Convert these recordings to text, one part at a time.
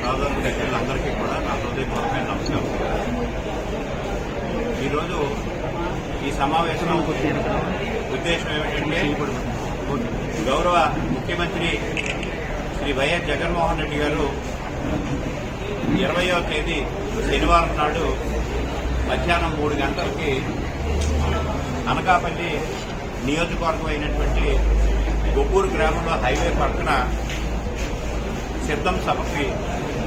సోదరులు ప్రజలందరికీ కూడా నా హృదయపూర్వకమైన నమస్కారం. ఈరోజు ఈ సమావేశం ఉద్దేశం ఏమిటంటే గౌరవ ముఖ్యమంత్రి శ్రీ వైఎస్ జగన్మోహన్ రెడ్డి గారు ఇరవయో తేదీ శనివారం నాడు మధ్యాహ్నం మూడు గంటలకి అనకాపల్లి నియోజకవర్గం అయినటువంటి గ్రామంలో హైవే పక్కన సిద్ధం సభకి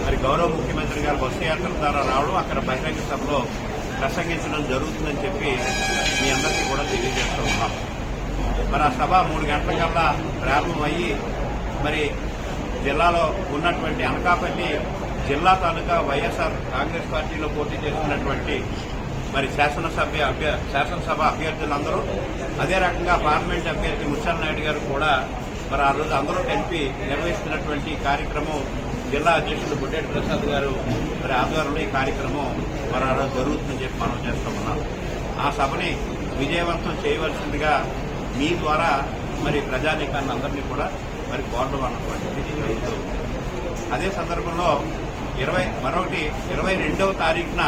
మరి గౌరవ ముఖ్యమంత్రి గారు బస్సు యాత్ర ద్వారా రావడం అక్కడ బహిరంగ సభలో ప్రసంగించడం జరుగుతుందని చెప్పి మీ అందరికీ కూడా తెలియజేస్తూ ఉన్నాం. మరి ఆ సభ మూడు గంటల కల్లా ప్రారంభమయ్యి మరి జిల్లాలో ఉన్నటువంటి అనకాపల్లి జిల్లా తాలూకా వైఎస్ఆర్ కాంగ్రెస్ పార్టీలో పోటీ చేస్తున్నటువంటి మరి శాసనసభ అభ్య శాసనసభ అభ్యర్థులందరూ అదే రకంగా పార్లమెంట్ అభ్యర్థి ముత్యాల నాయుడు గారు కూడా మరి ఆ రోజు అందరూ కలిపి నిర్వహిస్తున్నటువంటి కార్యక్రమం జిల్లా అధ్యక్షుడు బుడ్డేటి ప్రసాద్ గారు మరి ఆధ్వర్యంలో ఈ కార్యక్రమం మరి జరుగుతుందని చెప్పి మనం చేస్తూ ఉన్నాం. ఆ సభని విజయవంతం చేయవలసిందిగా మీ ద్వారా మరి ప్రజానీకాన్ని అందరినీ కూడా మరి కోరడం అన్నటువంటిది అదే సందర్భంలో ఇరవై మరొకటి ఇరవై రెండవ తారీఖున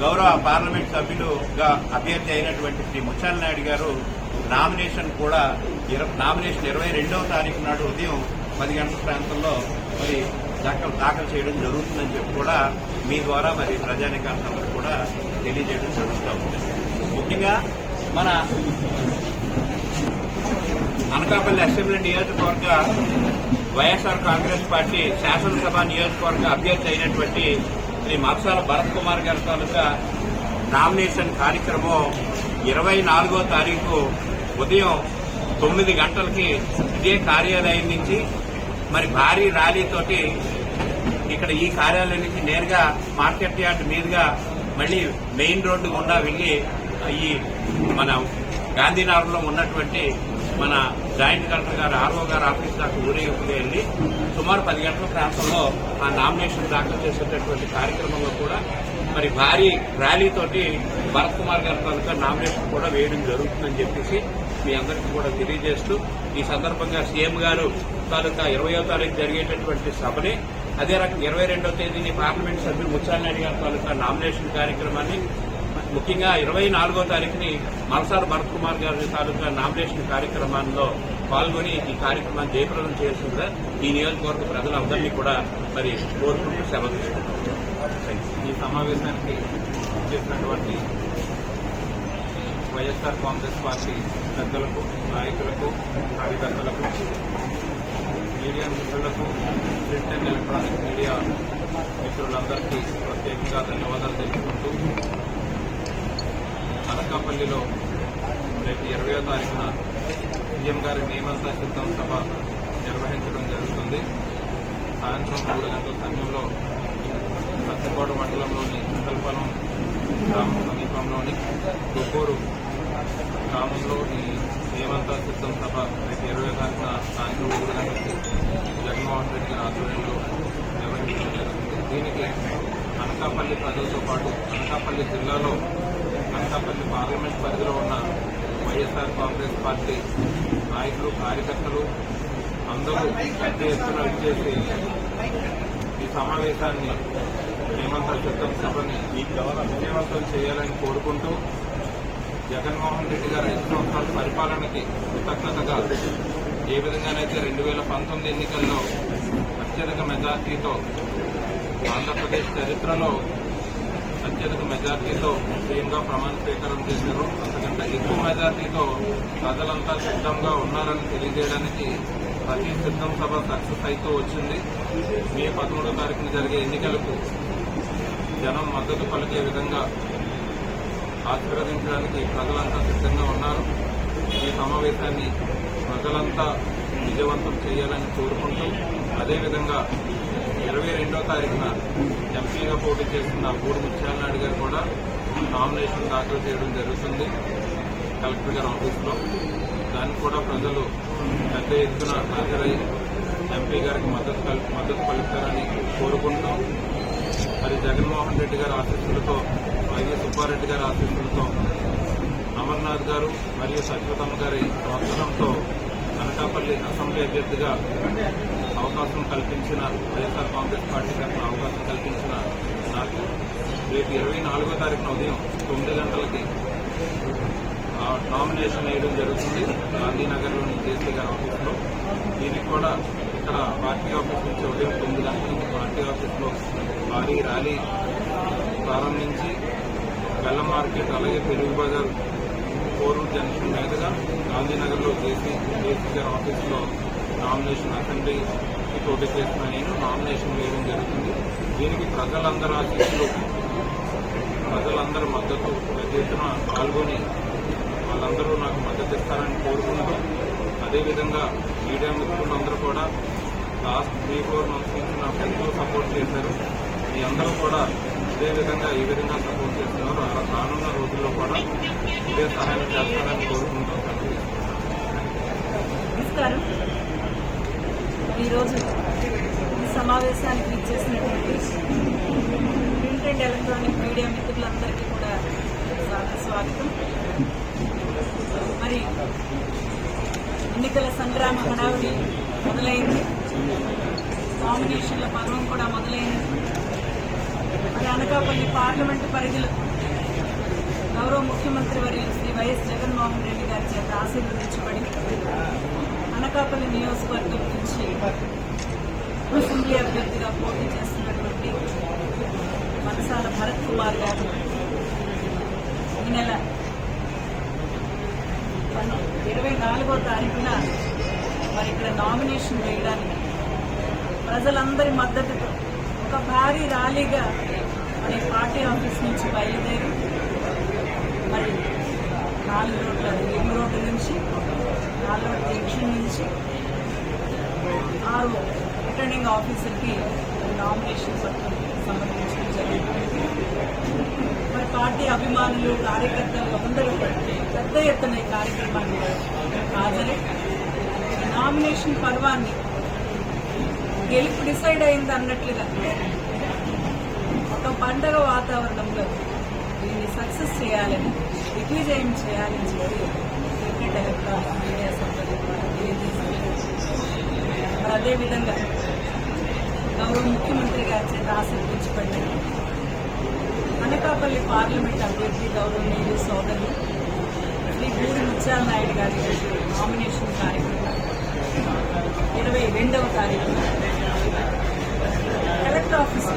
గౌరవ పార్లమెంట్ సభ్యులుగా అభ్యర్థి అయినటువంటి శ్రీ ముత్యాల నాయుడు గారు నామినేషన్ కూడా నామినేషన్ ఇరవై రెండవ తారీఖు నాడు ఉదయం పది గంటల ప్రాంతంలో మరి దాఖలు దాఖలు చేయడం జరుగుతుందని చెప్పి కూడా మీ ద్వారా మరి ప్రజానికాంతరందరూ కూడా తెలియజేయడం జరుగుతూ ఉంది. ముఖ్యంగా మన అనకాపల్లి అసెంబ్లీ నియోజకవర్గ వైఎస్ఆర్ కాంగ్రెస్ పార్టీ శాసనసభ నియోజకవర్గ అభ్యర్థి అయినటువంటి శ్రీ మత్సాల భరత్ కుమార్ గారి తాలూకా నామినేషన్ కార్యక్రమం ఇరవై నాలుగో తారీఖు ఉదయం తొమ్మిది గంటలకి ఇదే కార్యాలయం నుంచి మరి భారీ ర్యాలీతోటి ఇక్కడ ఈ కార్యాలయం నుంచి నేరుగా మార్కెట్ యార్డ్ మీదుగా మళ్ళీ మెయిన్ రోడ్డు గుండా వెళ్ళి ఈ మన గాంధీనగర్లో ఉన్నటువంటి మన జాయింట్ కలెక్టర్ గారు ఆర్ఓ గారు ఆఫీస్ దాకా ఊరేగింపుగా వెళ్ళి సుమారు పది గంటల ప్రాంతంలో ఆ నామినేషన్ దాఖలు చేసేటటువంటి కార్యక్రమంలో కూడా మరి భారీ ర్యాలీతోటి భరత్ కుమార్ గారి తాలూకా నామినేషన్ కూడా వేయడం జరుగుతుందని చెప్పేసి మీ అందరికీ కూడా తెలియజేస్తూ ఈ సందర్భంగా సీఎం గారు తాలూకా ఇరవయో తారీఖు జరిగేటటువంటి సభని అదే రకం ఇరవై రెండో తేదీని పార్లమెంట్ సభ్యులు ముత్యాలనాయుడు గారి తాలూకా నామినేషన్ కార్యక్రమాన్ని ముఖ్యంగా ఇరవై నాలుగో తారీఖుని మల్సార్ భరత్ కుమార్ గారి తాలూకా నామినేషన్ కార్యక్రమాల్లో పాల్గొని ఈ కార్యక్రమాన్ని జయప్రదం చేస్తుందా ఈ నియోజకవర్గ ప్రజలందరినీ కూడా మరి కోరుకుంటూ సెలవు ఈ సమావేశానికి చేసినటువంటి వైఎస్ఆర్ కాంగ్రెస్ పార్టీ పెద్దలకు నాయకులకు కార్యకర్తలకు మీడియా మిత్రులకు ప్రింట్ అండ్ ఎలక్ట్రానిక్ మీడియా మిత్రులందరికీ ప్రత్యేకంగా ధన్యవాదాలు తెలుపుకుంటూ అనకాపల్లిలో రేపు ఇరవయో తారీఖున సీఎం గారి నియమంత సిద్ధం సభ నిర్వహించడం జరుగుతుంది. సాయంత్రం మూడు గంటల సమయంలో సత్యకోట మండలంలోని చింతలపల్లం గ్రామం సమీపంలోని దుబ్బూరు గ్రామంలో ఈ హేమంత సిద్ధం సభ రేపు ఇరవై తారీఖున సాయంత్రం మూడు గంటలకి జగన్మోహన్ రెడ్డి గారి ఆధ్వర్యంలో నిర్వహించడం జరుగుతుంది దీనికి అనకాపల్లి ప్రజలతో పాటు అనకాపల్లి జిల్లాలో అనకాపల్లి పార్లమెంట్ పరిధిలో ఉన్న వైఎస్ఆర్ కాంగ్రెస్ పార్టీ నాయకులు కార్యకర్తలు అందరూ పెద్ద ఎత్తున ఇచ్చేసి ఈ సమావేశాన్ని హేమంత సిద్ధం సభని విజయవంతం చేయాలని కోరుకుంటూ జగన్మోహన్ రెడ్డి గారు ఐదు సంవత్సరాల పరిపాలనకి కృతజ్ఞతగా ఏ విధంగానైతే రెండు వేల పంతొమ్మిది ఎన్నికల్లో అత్యధిక మెజార్టీతో ఆంధ్రప్రదేశ్ చరిత్రలో అత్యధిక మెజార్టీతో సీఎంగా ప్రమాణ స్వీకారం చేశారు. అంతకంటే ఎక్కువ మెజార్టీతో ప్రజలంతా సిద్ధంగా ఉన్నారని తెలియజేయడానికి ప్రతి సిద్ధం సభ సక్సెస్ అయితే వచ్చింది. మే పదమూడో తారీఖున జరిగే ఎన్నికలకు జనం మద్దతు పలికే విధంగా ఆశీర్వదించడానికి ప్రజలంతా సిద్ధంగా ఉన్నారు. ఈ సమావేశాన్ని ప్రజలంతా విజయవంతం చేయాలని కోరుకుంటూ అదేవిధంగా ఇరవై రెండో తారీఖున ఎంపీగా పోటీ చేస్తున్న బూడి ముత్యాలనాయుడు గారు కూడా నామినేషన్ దాఖలు చేయడం జరుగుతుంది. కలెక్టర్ గారి ఆఫీస్లో. దానికి కూడా ప్రజలు పెద్ద ఎత్తున హాజరై ఎంపీ గారికి మద్దతు మద్దతు పలుకుతారని కోరుకుంటాం మరి జగన్మోహన్ రెడ్డి గారి ఆశీస్సులతో వైవి సుబ్బారెడ్డి గారి ఆశీస్సులతో అమర్నాథ్ గారు మరియు సత్యవతమ్మ గారి ప్రోత్సాహంతో అనకాపల్లి అసెంబ్లీ అభ్యర్థిగా అవకాశం కల్పించిన వైఎస్ఆర్ కాంగ్రెస్ పార్టీ తరఫున అవకాశం కల్పించిన నాకు రేపు ఇరవై నాలుగో తారీఖున ఉదయం తొమ్మిది గంటలకి నామినేషన్ వేయడం జరుగుతుంది. గాంధీనగర్లోని జేసీ గారి ఆఫీస్లో. దీనికి కూడా ఇక్కడ పార్టీ ఆఫీస్ నుంచి ఉదయం తొమ్మిది గంటల నుంచి పార్టీ ఆఫీస్లో భారీ ర్యాలీ ప్రారంభించి బెల్ల మార్కెట్ అలాగే పెరుగు బజార్ కోరూరు జంక్షన్ మీదుగా గాంధీనగర్లో జేసీ జేసీ గారి ఆఫీస్లో నామినేషన్ అసెంబ్లీ పోటీ చేసిన నేను నామినేషన్ వేయడం జరుగుతుంది. దీనికి ప్రజలందరూ ఆశీస్సులు ప్రజలందరి మద్దతు పెద్ద ఎత్తున పాల్గొని వాళ్ళందరూ నాకు మద్దతు ఇస్తారని కోరుకుంటూ అదేవిధంగా మీడియా మిత్రులందరూ కూడా లాస్ట్ త్రీ ఫోర్ మంత్స్ నుంచి నాకు ఎంతో సపోర్ట్ చేశారు. మీ అందరూ కూడా ఇదే విధంగా ఈ విధంగా సపోర్ట్ చేస్తున్నారు. అలా రానున్న రోజుల్లో కూడా ఇదే సహాయం చేస్తారని కోరుకుంటూ నమస్కారం. ఈరోజు ఈ సమావేశానికి ఇచ్చేసినటువంటి ప్రింట్ అండ్ ఎలక్ట్రానిక్ మీడియా మిత్రులందరికీ కూడా స్వాగతం స్వాగతం మరి ఎన్నికల సంగ్రామ హడావిడి మొదలైంది. నామినేషన్ల పర్వం కూడా మొదలైంది. మరి అనకాపల్లి పార్లమెంటు పరిధిలో గౌరవ ముఖ్యమంత్రి వర్యులు శ్రీ వైఎస్ జగన్మోహన్ రెడ్డి గారి చేత ఆశీర్వదించబడి అనకాపల్లి నియోజకవర్గం నుంచి అసెంబ్లీ అభ్యర్థిగా పోటీ చేస్తున్నటువంటి మనసాల భరత్ కుమార్ గారు ఈ నెల ఇరవై నాలుగో తారీఖున మరి ఇక్కడ నామినేషన్ వేయడానికి ప్రజలందరి మద్దతుతో ఒక భారీ ర్యాలీగా మరి పార్టీ ఆఫీస్ నుంచి బయలుదేరి మరి నాలుగు రోడ్ల రింగ్ రోడ్డు నుంచి నాలుగు రోడ్ల జంక్షన్ నుంచి ఆరు రిటర్నింగ్ ఆఫీసర్కి నామినేషన్ పత్రం సమర్పించడం జరిగింది. పార్టీ అభిమానులు కార్యకర్తలు అందరూ పెద్ద ఎత్తున ఈ కార్యక్రమాన్ని హాజరై నామినేషన్ పర్వాన్ని గెలుపు డిసైడ్ అయింది అన్నట్లుగా ఒక పండగ వాతావరణంలో దీన్ని సక్సెస్ చేయాలని దిగ్విజయం చేయాలని చెప్పి క్రికెట్ ఎలక్ట్రానిక్ మీడియా సంస్థల ద్వారా తెలియజేశారు. అదేవిధంగా గౌరవ ముఖ్యమంత్రి గారి చేత ఆశీర్వదించబడి అనకాపల్లి పార్లమెంట్ అభ్యర్థి గౌరవనీయులు సోదరులు శ్రీ గూడి ముత్యాల నాయుడు గారి నామినేషన్ కార్యక్రమం ఇరవై రెండవ తారీఖు. కలెక్టర్ ఆఫీస్లో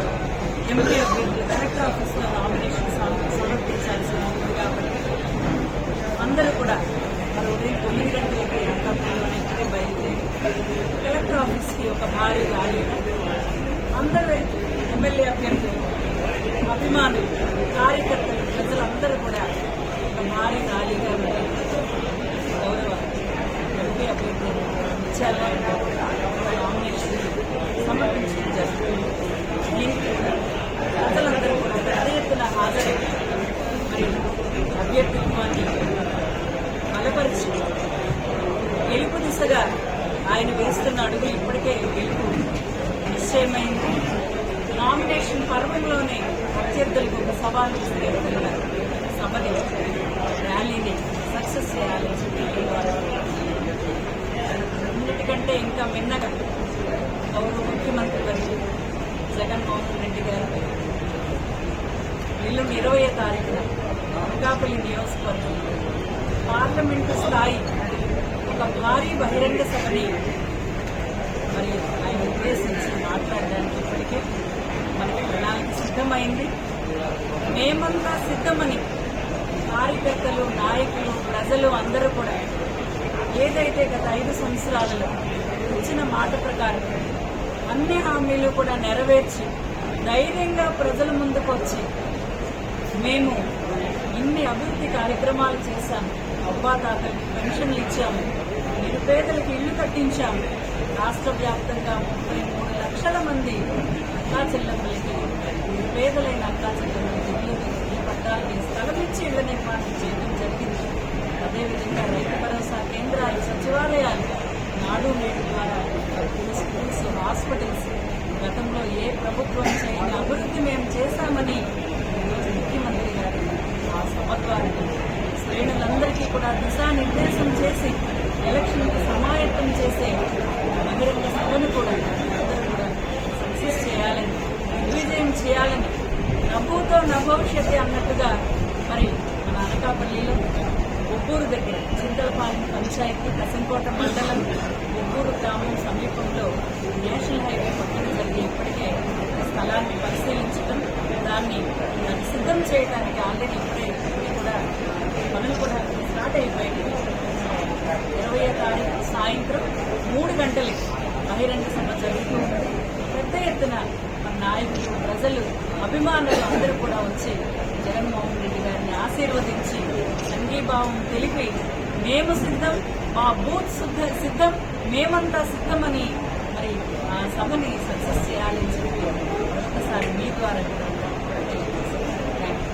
ఎంపీ అభ్యర్థులు కలెక్టర్ ఆఫీస్లో నామినేషన్ సమర్పించాల్సి ఉంది కాబట్టి అందరూ కూడా మరి ఉదయం తొమ్మిది గంటలకి అనకాపల్లిలోనే బయలుదేరి కలెక్టర్ ఆఫీస్కి ఒక భారీ ర్యాలీ అందరూ ఎమ్మెల్యే అభ్యర్థులు అభిమానులు కార్యకర్తలు ప్రజలందరూ కూడా ఒక భారీ ర్యాలీగా మరి గౌరవ ఎంపీ అభ్యర్థి ముత్యాలరావు గారు నామినేషన్ సమర్పించడం జరుగుతుంది దీనికి కూడా ప్రజలందరూ కూడా పెద్ద ఎత్తున హాజరై మరి అభ్యర్థిత్వాన్ని బలపరిచి గెలుపు దిశగా ఆయన వేస్తున్న అడుగు ఇప్పటికే గెలుపు నిశ్చయమైంది. నామినేషన్ పర్వంలోనే అభ్యర్థులకు ఒక సవాల్ ఇస్తే సభని ర్యాలీని సక్సెస్ చేయాలని చెప్పి అన్నిటికంటే ఇంకా మిన్నగా గౌరవ ముఖ్యమంత్రి గారు జగన్మోహన్ రెడ్డి గారు ఎల్లుండి ఇరవై తారీఖున అనకాపల్లి నియోజకవర్గం పార్లమెంటు స్థాయి ఒక భారీ బహిరంగ సభని మరి ఆయన ఉద్దేశించి మాట్లాడడానికి ఇప్పటికే మనకి ప్రణాళిక సిద్ధమైంది. మేమంతా సిద్ధమని కార్యకర్తలు నాయకులు ప్రజలు అందరూ కూడా ఏదైతే గత ఐదు సంవత్సరాలలో ఇచ్చిన మాట ప్రకారం అన్ని హామీలు కూడా నెరవేర్చి ధైర్యంగా ప్రజల ముందుకు వచ్చి మేము ఇన్ని అభివృద్ధి కార్యక్రమాలు చేశాము. అవ్వాతాతలకు పెన్షన్లు ఇచ్చాము. నిరుపేదలకు ఇల్లు కట్టించాము రాష్ట్ర వ్యాప్తంగా ముప్పై మూడు లక్షల మంది అక్కా చెల్లెమ్మలకి నిరుపేదలైన అక్కా చెల్లెమ్మలకి ఇల్లు ఇల్లు పట్టాలని స్థలం ఇచ్చి ఇళ్ళ నిర్మాణం చేయడం జరిగింది. అదేవిధంగా రైతు భరోసా కేంద్రాలు సచివాలయాలు నాడు నేడు ద్వారా స్కూల్స్ హాస్పిటల్స్ గతంలో ఏ ప్రభుత్వం చేయని అభివృద్ధి మేము చేశామని ఈరోజు ముఖ్యమంత్రి గారు ఆ సభ ద్వారా శ్రేణులందరికీ కూడా దిశానిర్దేశం చేసి ఎలక్షన్కు సమాయత్తం చేసే బహిరంగ సభను కూడా ఒబ్బూరు దగ్గర చింతలపాలెం పంచాయతీ కసంకోట మండలం ఒబ్బూరు గ్రామం సమీపంలో నేషనల్ హైవే పక్కన జరిగి ఇప్పటికే స్థలాన్ని పరిశీలించడం దాన్ని సిద్ధం చేయడానికి ఆల్రెడీ ఇప్పుడే కూడా పనులు కూడా స్టార్ట్ అయిపోయాయి ఇరవై తారీఖు సాయంత్రం మూడు గంటలకి బహిరంగ సభ జరుగుతూ పెద్ద ఎత్తున నాయకులు ప్రజలు అభిమానులు అందరూ కూడా వచ్చి జగన్మోహన్ రెడ్డి గారిని ఆశీర్వదించి భావం తెలిపి మేము సిద్ధం మా బూత్ సిద్ధ సిద్ధం మేమంతా సిద్ధమని మరి ఆ సభని సక్సెస్ చేయాలని చెప్పి ఒక్కసారి మీ ద్వారా